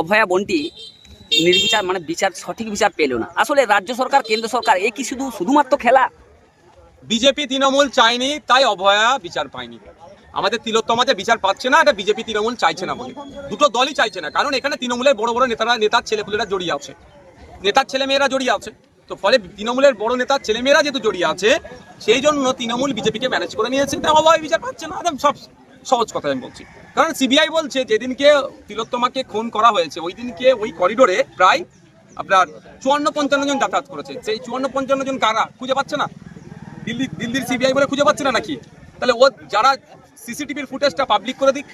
অভয়া বন্টি নির্বিচার মানে বিচার, সঠিক বিচার পেল না। আসলে রাজ্য সরকার, কেন্দ্র সরকার, এ কি শুধু, শুধুমাত্র খেলা? বিজেপি তৃণমূল চায়নি, তাই অভয়া বিচার পায়নি। আমাদের তিলোত্তমা যে বিচার পাচ্ছে না, এটা বিজেপি তৃণমূল চাইছে না বলে। দুটো দলই চাইছে না, কারণ এখানে তৃণমূলের বড় বড় নেতারা, নেতার ছেলেপুলেরা জড়িয়ে আছে। নেতার ছেলেমেয়েরা জড়িয়ে আছে। তো ফলে তৃণমূলের বড় নেতার ছেলেমেয়েরা যেহেতু জড়িয়ে আছে, সেই জন্য তৃণমূল বিজেপিকে ম্যানেজ করে নিয়েছে। তাই অভয় বিচার পাচ্ছে না, একদম সব সহজ কথা আমি বলছি। কারণ সিবিআই বলছে, যেদিনকে তিলোত্তমাকে খুন করা হয়েছে ওই দিনকে ওই করিডোরে প্রায় আপনার চুয়ান্ন পঞ্চান্ন জন যাতায়াত করেছে। সেই চুয়ান্ন পঞ্চান্ন জন কারা? খুঁজে পাচ্ছে না? দিল্লি দিল্লির সিবিআই বলে খুঁজে পাচ্ছে না নাকি? তাহলে ও যারা সিসিটিভির ফুটেজটা পাবলিক করে দিক।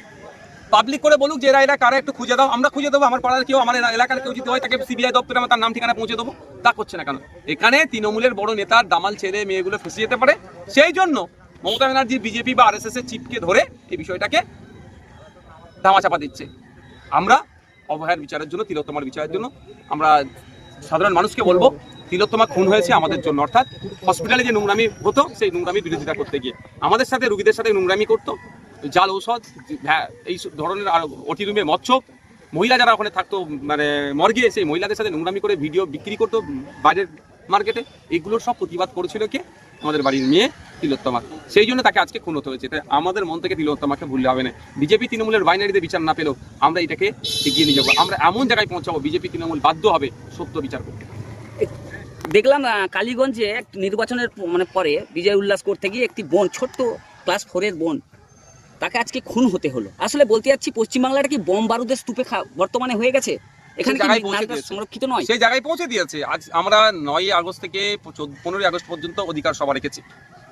পাবলিক করে বলুক যে, এরা এরা, কারা একটু খুঁজে দাও, আমরা খুঁজে দেবো, আমার পাড়ার কেউ, আমার এলা- এলাকার কেউ যদি হয়, তাকে সিবিআই দপ্তরে আমার তার নাম, ঠিকানা পৌঁছে দেবো। তা করছে না কেন? এখানে তৃণমূলের বড় নেতার দামাল ছেলে, মেয়েগুলো ফেসে যেতে পারে। সেই জন্য মমতা ব্যানার্জি বিজেপি বা আরএসএস এর চিপকে ধরে এই বিষয়টাকে ধামাচাপা দিচ্ছে। আমরা অবহেয়ার বিচারের জন্য, তিলোত্তমার বিচারের জন্য, আমরা সাধারণ মানুষকে বলব, তিলোত্তমা খুন হয়েছে আমাদের জন্য, অর্থাৎ হসপিটালে যে নোংরামি হতো, সেই নোংরামি বিরোধিতা করতে গিয়ে। আমাদের সাথে, রুগীদের সাথে নোংরামি করতো। জাল ঔষধ ভ্যা- এই ধরনের আর ওটি রুমে মচ্ছপ মহিলা যারা ওখানে থাকতো মানে মর্গে, সেই মহিলাদের সাথে নোংরামি করে ভিডিও বিক্রি করতো বাইরের মার্কেটে। এগুলোর সব প্রতিবাদ করেছিল কে? আমাদের বাড়ির মেয়ে তিলোত্তমা। সেই জন্য তাকে আজকে খুন হতে হয়েছে। তাই আমাদের মন থেকে তিলোত্তমাকে ভুললে হবে না। বিজেপি তৃণমূলের বাইনারিতে বিচার না পেলেও আমরা এটাকে এগিয়ে নিয়ে যাব। আমরা এমন জায়গায় পৌঁছাবো বিজেপি তৃণমূল বাধ্য হবে সত্য বিচার করতে। দেখলাম কালীগঞ্জে এক নির্বাচনের মানে পরে বিজয় উল্লাস করতে গিয়ে একটি বোন, ছোট্ট ক্লাস ফোরের বোন, তাকে আজকে খুন হতে হলো। আসলে বলতে যাচ্ছি, পশ্চিমবাংলাটা কি বোম বারুদের স্তূপে বর্তমানে হয়ে গেছে? এখানে। সংরক্ষিত নয়? সেই জায়গায় পৌঁছে দিয়েছে। আজ আমরা নয় আগস্ট থেকে পনেরোই আগস্ট পর্যন্ত অধিকার সভা রেখেছি।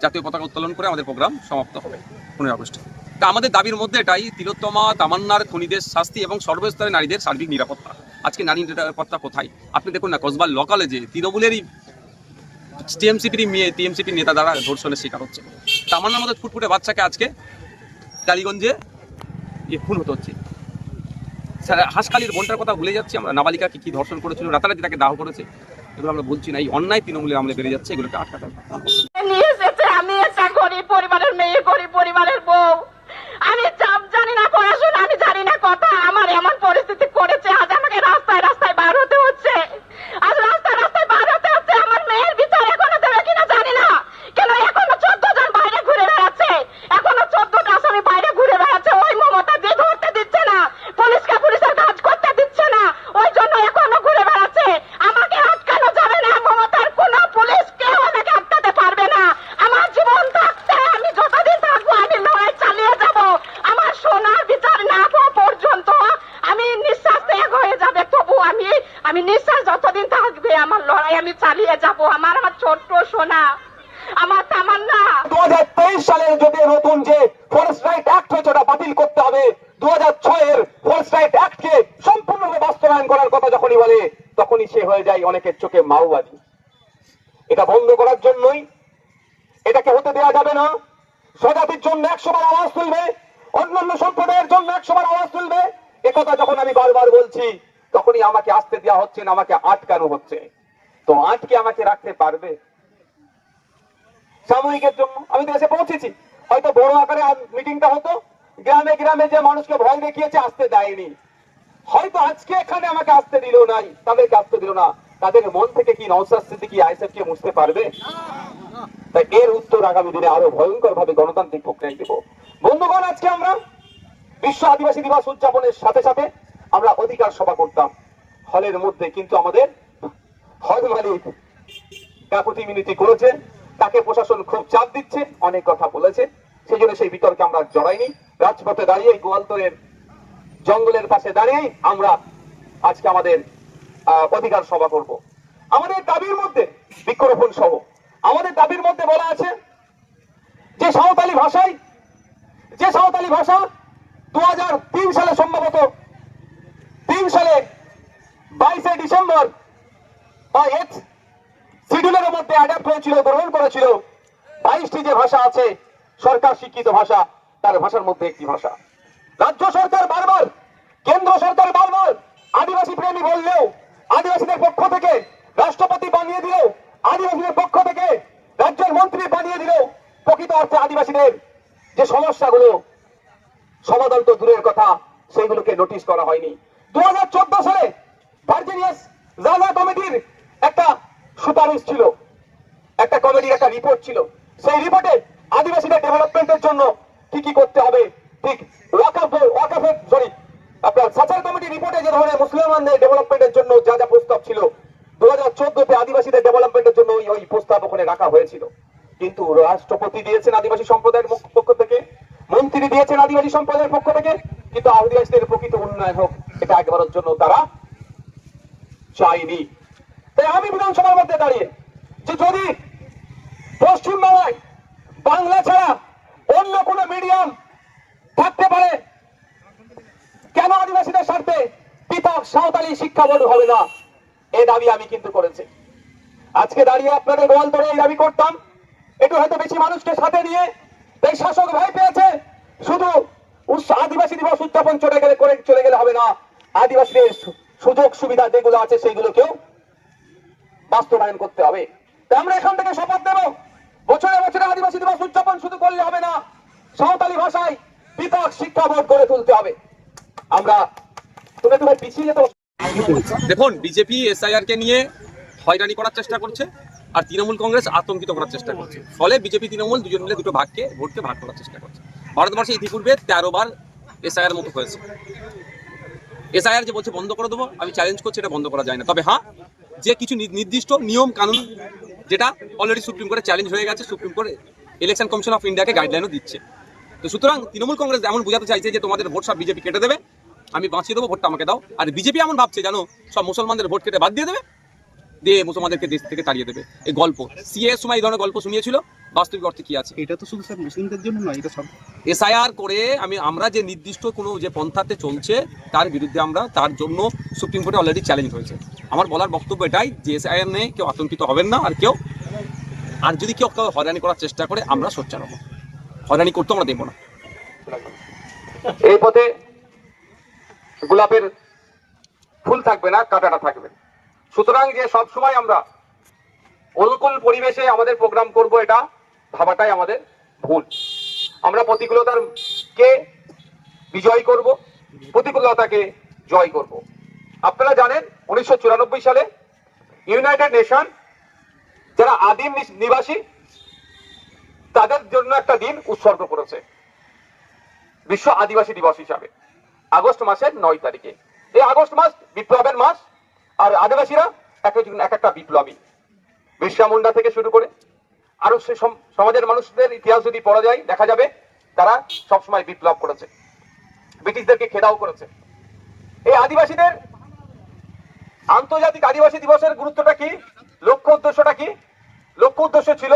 জাতীয় পতাকা উত্তোলন করে আমাদের প্রোগ্রাম সমাপ্ত হবে পনেরোই আগস্ট। তা আমাদের দাবির মধ্যে এটাই তিলোত্তমা তামান্নার খুনিদের শাস্তি এবং সর্বস্তরের নারীদের সার্বিক নিরাপত্তা। আজকে নারী নিরাপত্তা কোথায়? আপনি দেখুন না কসবার লোকালে যে তৃণমূলেরই টিএমসিপির মেয়ে টিএমসিপির নেতা দ্বারা ধর্ষণের শিকার হচ্ছে। তামান্নার মতো ফুটফুটে বাচ্চাকে আজকে টালিগঞ্জে খুন হতে হচ্ছে। হাসখালির বোনটার কথা ভুলে যাচ্ছি আমরা। নাবালিকাকে কি ধর্ষণ করেছিল, রাতারাতি তাকে দাহ করেছে, এগুলো আমরা বলছি না। এই অন্যায় তৃণমূলের আমলে বেড়ে যাচ্ছে, এগুলোকে আটকাতে গরিব পরিবারের মেয়ে, গরিব পরিবারের আমি আমি জানি না, কথা আমার এমন পরিস্থিতি করেছে, আজ আমাকে রাস্তায় রাস্তায় বার হতে হচ্ছে আজ রাস্তায় রাস্তায় বার হতে হচ্ছে আমার মেয়ের বিচার এখনও দেবে কিনা জানি না কেন এখনও চোদ্দ জন বাইরে ঘুরে বেড়াচ্ছে এখনও চোদ্দটা আসামি বাইরে ঘুরে বেড়াচ্ছে ওই মমতা যে ধরতে দিচ্ছে না পুলিশকে পুলিশের কাজ করতে দিচ্ছে না ওই জন্য এখনও ঘুরে বেড়াচ্ছে আমাকে আটকানো যাবে না মমতার কোনো পুলিশ কেউ আমাকে আটকাতে পারবে না আমার জীবন থাকতে আমি যতদিন থাকব আমি লড়াই চালিয়ে যাব আমার সোনার বিচার না হওয়া পর্যন্ত আমি নিঃশ্বাস ত্যাগ হয়ে যাবে তবু আমি আমি নিঃশ্বাস যতদিন থাকবে আমার লড়াই আমি চালিয়ে যাব। আমার আমার ছোট্ট সোনা, আমার তামান্না। দু হাজার তেইশ সালের যদি নতুন যে ফরেস্ট রাইট অ্যাক্ট হয়েছে, ওটা বাতিল করতে হবে। দু হাজার ছয়ের ফরেস্ট রাইট অ্যাক্টকে সম্পূর্ণভাবে বাস্তবায়ন করার কথা যখনই বলে, তখনই সে হয়ে যায় অনেকের চোখে মাওবাদী। এটা বন্ধ করার জন্যই, এটাকে হতে দেওয়া যাবে না। স্বজাতির জন্য একশো বার আওয়াজ তুলবে, অন্যান্য সম্প্রদায়ের জন্য একশো বার আওয়াজ তুলবে। একথা যখন আমি বারবার বলছি তখনই আমাকে আসতে দেওয়া হচ্ছে না, আমাকে আটকানো হচ্ছে। তো আটকে আমাকে রাখতে পারবে? সাময়িকের জন্য আমি তো এসে পৌঁছেছি। হয়তো বড় আকারে মিটিংটা হতো। গ্রামে গ্রামে যে মানুষকে ভয় দেখিয়েছে, আসতে দেয়নি। হয়তো আজকে এখানে আমাকে আসতে দিল নাই, তাদেরকে আসতে দিল না। তাদের মন থেকে কি নওসাদ কি আইসেফ কে মুছতে পারবে? তাই এর উত্তর আগামী দিনে আরও ভয়ঙ্কর ভাবে গণতান্ত্রিক প্রক্রিয়ায় দেব। বন্ধুগণ, আজকে আমরা বিশ্ব আদিবাসী দিবস উদযাপনের সাথে সাথে আমরা অধিকার সভা করতাম। হলের মধ্যে কিন্তু আমাদের হল মালিক কাকুতি মিনতি করেছে, তাকে প্রশাসন খুব চাপ দিচ্ছে, অনেক কথা বলেছে। সেই জন্য সেই বিতর্কে আমরা জড়াইনি। রাজপথে দাঁড়িয়ে, গোয়ালতরের জঙ্গলের পাশে দাঁড়িয়ে আমরা আজকে আমাদের অধিকার সভা করব। আমাদের দাবির মধ্যে বৃক্ষরোপণ সহ, আমাদের দাবির মধ্যে বলা আছে যে সাঁওতালি ভাষায়, যে সাঁওতালি ভাষা দু হাজার তিন সালে সম্ভবত তিন সালে ডিসেম্বর বা মধ্যে অ্যাডাপ্ট হয়েছিল, গ্রহণ করেছিল। বাইশটি যে ভাষা আছে, সরকার স্বীকৃত ভাষা, তার ভাষার মধ্যে একটি ভাষা। রাজ্য সরকার বারবার, কেন্দ্র সরকার বারবার আদিবাসী প্রেমী বললেও, আদিবাসীদের পক্ষ থেকে রাষ্ট্রপতি বানিয়ে দিল আদিবাসীদের পক্ষ থেকে রাজ্যের মন্ত্রী বানিয়ে দিল প্রকৃত অর্থে আদিবাসীদের যে সমস্যাগুলো, সমাধান তো দূরের কথা, সেইগুলোকে নোটিশ করা হয়নি। দু হাজার চোদ্দ সালে ভার্জিনিয়াস জাজা কমিটির একটা সুপারিশ ছিল, একটা কমিটির একটা রিপোর্ট ছিল। সেই রিপোর্টে আদিবাসীদের ডেভেলপমেন্টের জন্য কি কি করতে হবে? ঠিক, ওয়াকাফ ওয়াকাফের সরি আপনার সাচার রিপোর্টে যে ধরনের মুসলমানদের ডেভেলপমেন্টের জন্য যা যা প্রস্তাব ছিল দু হাজার চোদ্দতে আদিবাসীদের ডেভেলপমেন্টের জন্য ওই প্রস্তাব ওখানে রাখা হয়েছিল। কিন্তু রাষ্ট্রপতি দিয়েছেন আদিবাসী সম্প্রদায়ের পক্ষ থেকে, মন্ত্রী দিয়েছেন আদিবাসী সম্প্রদায়ের পক্ষ থেকে, কিন্তু আদিবাসীদের প্রকৃত উন্নয়ন হোক, এটা একবারের জন্য চাইনি। তাই আমি বিধানসভার মধ্যে দাঁড়িয়ে যে যদি পশ্চিমবাংলায় বাংলা ছাড়া অন্য কোনো মিডিয়াম থাকতে পারে, কেন আদিবাসীদের স্বার্থে পৃথক সাঁওতালি শিক্ষা বোর্ড হবে না? এ দাবি আমি কিন্তু করেছি। আজকে দাঁড়িয়ে আপনাদের গোয়াল ধরে এই দাবি করতাম। একটু হয়তো বেশি মানুষকে সাথে নিয়ে এই শাসক ভাই পেয়েছে। শুধু আদিবাসী দিবস উদযাপন চলে গেলে করে চলে গেলে হবে না। আদিবাসীদের সুযোগ সুবিধা যেগুলো আছে সেগুলোকেও বাস্তবায়ন করতে হবে। তাই আমরা এখান থেকে শপথ দেব বছরে বছরে আদিবাসী দিবস উদযাপন শুধু করলে হবে না, সাঁওতালি ভাষায় পৃথক শিক্ষা বোর্ড গড়ে তুলতে হবে। আমরা তুমি তুমি পিছিয়ে যেতে দেখুন, বিজেপি, এসআইআর কে নিয়ে হয়রানি করার চেষ্টা করছে, আর তৃণমূল কংগ্রেস আতঙ্কিত করার চেষ্টা করছে। ফলে বিজেপি, তৃণমূল দুজন মিলে দুটো ভাগকে, ভোটকে ভাগ করার চেষ্টা করছে। ভারতবর্ষে ইতিপূর্বে তেরো বার এসআইআর মতো হয়েছে। এসআইআর যে বলছে বন্ধ করে দেবো, আমি চ্যালেঞ্জ করছি, এটা বন্ধ করা যায় না। তবে হ্যাঁ যে কিছু নির্দিষ্ট নিয়ম, কানুন, যেটা অলরেডি সুপ্রিম কোর্টে চ্যালেঞ্জ হয়ে গেছে supreme court election commission of ইন্ডিয়াকে গাইডলাইনও দিচ্ছে। তো সুতরাং তৃণমূল কংগ্রেস এমন বোঝাতে চাইছে যে তোমাদের ভোট সব বিজেপি কেটে দেবে, আমি বাঁচিয়ে দেবো ভোটটা আমাকে দাও। আর বিজেপি এমন ভাবছে জানো সব মুসলমানদের ভোট কেটে বাদ দিয়ে দেবে, দিয়ে মুসলমানদেরকে দেশ থেকে তাড়িয়ে দেবে। এই গল্প সিএ সময় এই ধরনের গল্প শুনিয়েছিল বাস্তবিক অর্থে কি আছে? এটা তো শুধু স্যার মুসলিমদের জন্য নয় এটা সব এসআইআর করে আমি আমরা যে নির্দিষ্ট কোনো যে পন্থাতে চলছে তার বিরুদ্ধে আমরা তার জন্য সুপ্রিম কোর্টে অলরেডি চ্যালেঞ্জ হয়েছে। আমার বলার বক্তব্য এটাই যে এসআইআর নিয়ে কেউ আতঙ্কিত হবেন না আর কেউ আর যদি কেউ কেউ হয়রানি করার চেষ্টা করে আমরা সোচ্চার হব। হয়রানি করতে আমরা দেবো না। এই পথে গোলাপের ফুল থাকবে না কাঁটাটা থাকবে। সুতরাং যে সব সময় আমরা অনুকূল পরিবেশে আমাদের প্রোগ্রাম করব এটা ভাবাটাই আমাদের ভুল। আমরা প্রতিকূলতার কে বিজয় করব? প্রতিকূলতাকে জয় করব। আপনারা জানেন, উনিশশো সালে ইউনাইটেড নেশন যারা আদিম নিবাসী, তাদের জন্য একটা দিন উৎসর্গ করেছে। বিশ্ব আদিবাসী দিবস হিসাবে। আগস্ট মাসের নয় তারিখে। এই আগস্ট মাস বিপ্লবের মাস, আর আদিবাসীরা এক একটা বিপ্লবী। বিরসা মুন্ডা থেকে শুরু করে আরও সে সমাজের মানুষদের ইতিহাস যদি পড়া যায়, দেখা যাবে তারা সবসময় বিপ্লব করেছে। ব্রিটিশদেরকে খেদাও করেছে। এই আদিবাসীদের আন্তর্জাতিক আদিবাসী দিবসের গুরুত্বটা কি? লক্ষ্য উদ্দেশ্যটা কি? লক্ষ্য উদ্দেশ্য ছিল